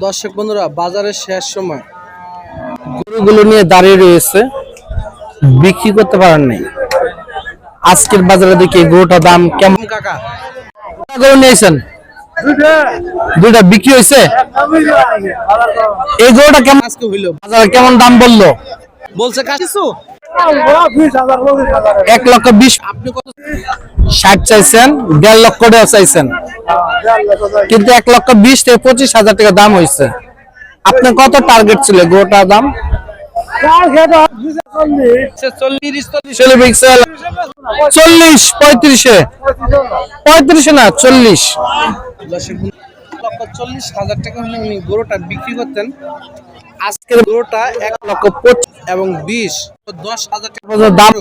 দর্শক বন্ধুরা বাজারের শেষ সময়। গরুগুলো নিয়ে দাঁড়িয়ে রয়েছে বিক্রি করতে পারেন নাই। আজকের বাজারে দেখি গরুটার দাম কেমন? কাকা। গরু নিয়েছেন? দুইটা বিক্রি হয়েছে? এই গরুটা কেমন? আজকে হইল। বাজারে কেমন দাম বলল? বলছে কিছু? এক লক্ষ বিশ আপনি কত ষাট চাইছেন দেড় লক্ষ টাকা চাইছেন। কিন্তু এক লক্ষ বিশ থেকে পঁচিশ হাজার টাকা দাম হয়েছে। আপনার কত টার্গেট ছিল গোটার দাম? চল্লিশ পঁয়ত্রিশে। পঁয়ত্রিশে না, চল্লিশ। চল্লিশ হাজার টাকা হলে উনি গরুটা বিক্রি করতেন আজকের গরুটা এক লক্ষ পঁচিশ এবং বিশ। দশ হাজার টাকা দাম।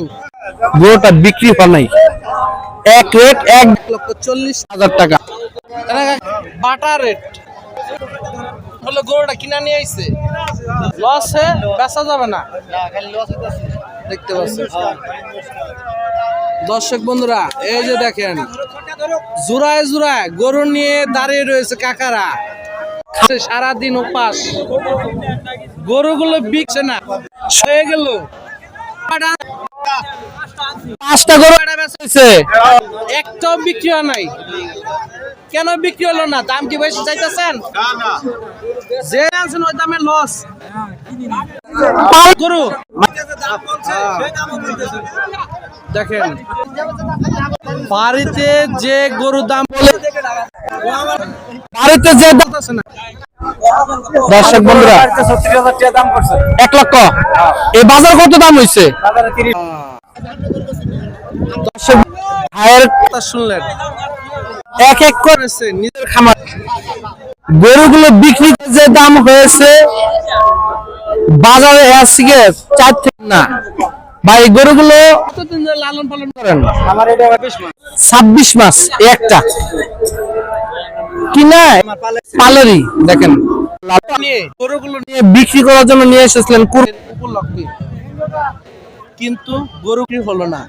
গরুটা বিক্রি হয় নাই। এক রেট এক লক্ষ চল্লিশ হাজার টাকা। বাটা রেট হলো গরুটা কিনা নিয়ে আইছে। লস হে বেচা যাবে না। দেখতে পাচ্ছেন। দর্শক বন্ধুরা এই যে দেখেন জোড়ায় জোড়ায় গরু নিয়ে দাঁড়িয়ে রয়েছে কাকারা। সারাদিন উপাস। গরুগুলো বিকছে না। হয়ে গেল। পাঁচটা গরু বেচেছে একটাও বিক্রি হয় নাই। কেন বিক্রি হলো না? দাম কি বেশি চাইতেছেন? যে আনছেন ওই দামে লস। গরু। দেখেন বাড়িতে যে গরুর দাম বলে বাড়িতে যে দাম আছে না। দর্শক বন্ধুরা এক লক্ষ। এই বাজার কত দাম হয়েছে ভাইয়ের কথা শুনলেন। এক এক করেছে নিজের খামার। গরুগুলো বিক্রি যে দাম হয়েছে বাজারে আজকে চার থেকে না। ভাই গরুগুলো কতদিন ধরে লালন পালন করেন? আমার এটা বিশ মাস। ছাব্বিশ মাস একটা। কি না পালেরই দেখেন গরুগুলো নিয়ে বিক্রি করার জন্য নিয়ে এসেছিলেন কিন্তু গরু কি হলো না।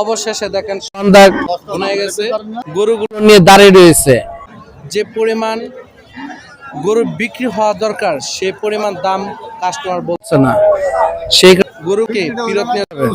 অবশেষে দেখেন সন্ধ্যা হয়ে গেছে। গরুগুলো নিয়ে দাঁড়িয়ে রয়েছে। যে পরিমাণ গরু বিক্রি হওয়া দরকার সে পরিমাণ দাম কাস্টমার বলছে না। সেই গরুকে ফেরত নিয়ে যাবে।